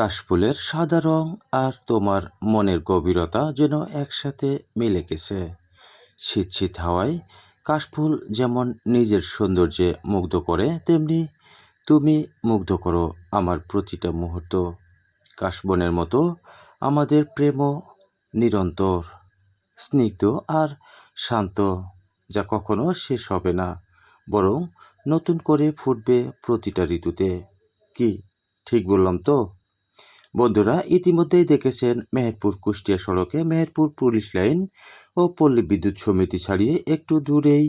কাশফুলের সাদা রং আর তোমার মনের গভীরতা যেন একসাথে মিলে গেছে। শীত শীত হাওয়ায় কাশফুল যেমন নিজের সৌন্দর্যে মুগ্ধ করে, তেমনি তুমি মুগ্ধ করো আমার প্রতিটা মুহূর্ত। কাশবনের মতো আমাদের প্রেমও নিরন্তর, স্নিগ্ধ আর শান্ত, যা কখনো শেষ হবে না, বরং নতুন করে ফুটবে প্রতিটা ঋতুতে। কি, ঠিক বললাম তো? বন্ধুরা, ইতিমধ্যেই দেখেছেন মেহেরপুর কুষ্টিয়া সড়কে মেহেরপুর পুলিশ লাইন ও পল্লী বিদ্যুৎ সমিতি ছাড়িয়ে একটু দূরেই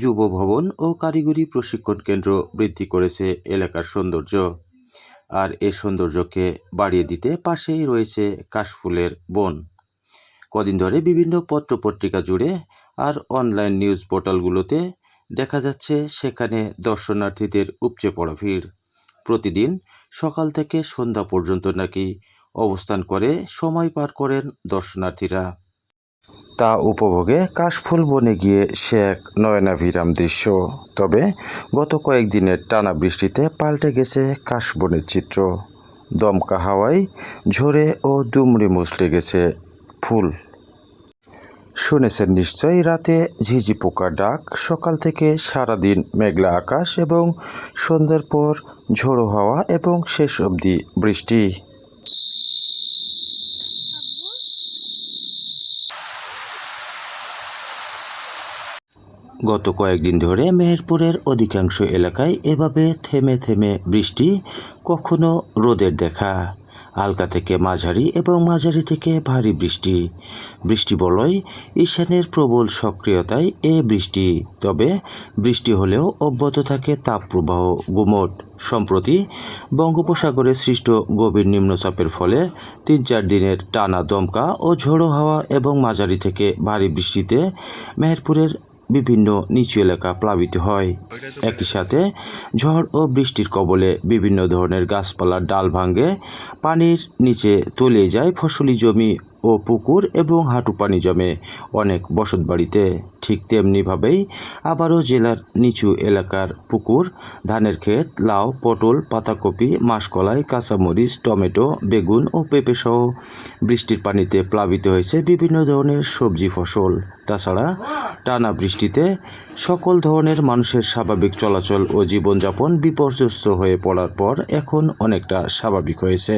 যুব ভবন ও কারিগরি প্রশিক্ষণ কেন্দ্র বৃদ্ধি করেছে এলাকার সৌন্দর্য। আর এই সৌন্দর্যকে বাড়িয়ে দিতে পাশেই রয়েছে কাশফুলের বন। কদিন ধরে বিভিন্ন পত্রপত্রিকা জুড়ে আর অনলাইন নিউজ পোর্টালগুলোতে দেখা যাচ্ছে সেখানে দর্শনার্থীদের উপচে পড়া ভিড়। প্রতিদিন সকাল থেকে সন্ধ্যা পর্যন্ত নাকি অবস্থান করে সময় পার করেন দর্শনার্থীরা। তা উপভোগে কাশফুল বনে গিয়ে সে এক নয়নাভিরাম দৃশ্য। তবে গত কয়েকদিনের টানা বৃষ্টিতে পাল্টে গেছে কাশবনের চিত্র। দমকা হাওয়ায় ঝরে ও দুমড়ে মুচড়ে গেছে ফুল। শুনেছেন নিশ্চয়ই, রাতে ঝিঝি পোকার ডাক, সকাল থেকে সারাদিন মেঘলা আকাশ এবং সন্ধ্যার পর ঝোড়ো হাওয়া এবং শেষ অবধি বৃষ্টি। গত কয়েকদিন ধরে মেহেরপুরের অধিকাংশ এলাকায় এভাবে থেমে থেমে বৃষ্টি, কখনো রোদের দেখা। হালকা থেকে মাঝারি এবং মাঝারি থেকে ভারী বৃষ্টি। বৃষ্টি বলয়, ঈশানের প্রবল সক্রিয়তায় এ বৃষ্টি। তবে বৃষ্টি হলেও অব্যাহত থাকে তাপপ্রবাহ গুমট। সম্প্রতি বঙ্গোপসাগরে সৃষ্ট গভীর নিম্নচাপের ফলে তিন চার দিনের টানা দমকা ও ঝোড়ো হাওয়া এবং মাঝারি থেকে ভারী বৃষ্টিতে মেহেরপুরের বিভিন্ন নিচু এলাকা প্লাবিত হয়। একই সাথে ঝড় ও বৃষ্টির কবলে বিভিন্ন ধরনের গাছপালার ডাল ভাঙে, পানির নিচে তলিয়ে যায় ফসলি জমি ও পুকুর এবং হাঁটু পানি জমে অনেক বসতবাড়িতে। ঠিক তেমনিভাবেই আবারও জেলার নিচু এলাকার পুকুর, ধানের ক্ষেত, লাউ, পটল, পাতাকপি, মাসকলাই, কাঁচামরিচ, টমেটো, বেগুন ও পেঁপে সহ বৃষ্টির পানিতে প্লাবিত হয়েছে বিভিন্ন ধরনের সবজি ফসল। তাছাড়া টানা বৃষ্টিতে সকল ধরনের মানুষের স্বাভাবিক চলাচল ও জীবনযাপন বিপর্যস্ত হয়ে পড়ার পর এখন অনেকটা স্বাভাবিক হয়েছে।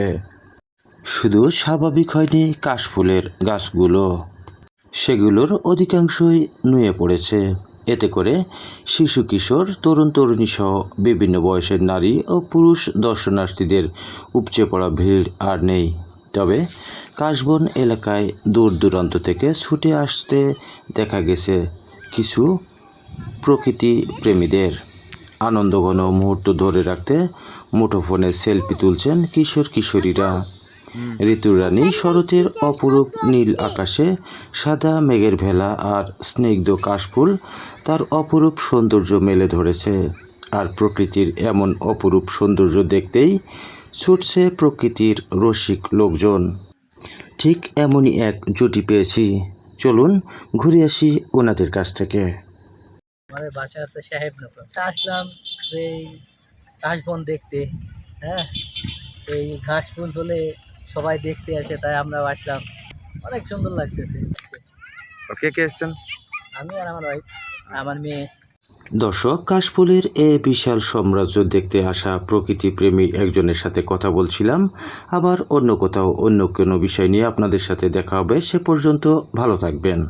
শুধু স্বাভাবিক হয়নি কাশফুলের গাছগুলো। সেগুলোর অধিকাংশই নুয়ে পড়েছে। এতে করে শিশু, কিশোর, তরুণ, তরুণী সহ বিভিন্ন বয়সের নারী ও পুরুষ দর্শনার্থীদের উপচে পড়া ভিড় আর নেই। তবে কাশবন এলাকায় দূর দূরান্ত থেকে ছুটে আসতে দেখা গেছে কিছু প্রকৃতি প্রেমীদের আনন্দঘন মুহূর্ত ধরে রাখতে মুঠোফোনে সেলফি তুলছেন কিশোর কিশোরীরা। ঋতুরানী শরতের অপরূপ নীল আকাশে সাদা মেঘের ভেলা আর স্নিগ্ধ কাশফুল তার অপরূপ সৌন্দর্য মেলে ধরেছে। আর প্রকৃতির এমন অপরূপ সৌন্দর্য দেখতেই ছুটছে প্রকৃতির রসিক লোকজন। ঠিক এমনই এক জুটি পেয়েছি। চলুন ঘুরে আসি ওনাদের কাছ থেকে। আমাদের বাসা আছে সাহেবনগর। তা আসলাম এই ঘাসবন দেখতে হ্যাঁ? এই ঘাস ফুল হলে সবাই দেখতে আসে তাই আমরা আসলাম। অনেক সুন্দর লাগতেছে। কে কে এসছেন? আমি আর আমার ওয়াইফ আমার মেয়ে। দর্শক, কাশফুলের এ বিশাল সাম্রাজ্য দেখতে আসা প্রকৃতিপ্রেমী একজনের সাথে কথা বলছিলাম। আবার অন্য কোথাও অন্য কোনো বিষয় নিয়ে আপনাদের সাথে দেখা হবে। সে পর্যন্ত ভালো থাকবেন।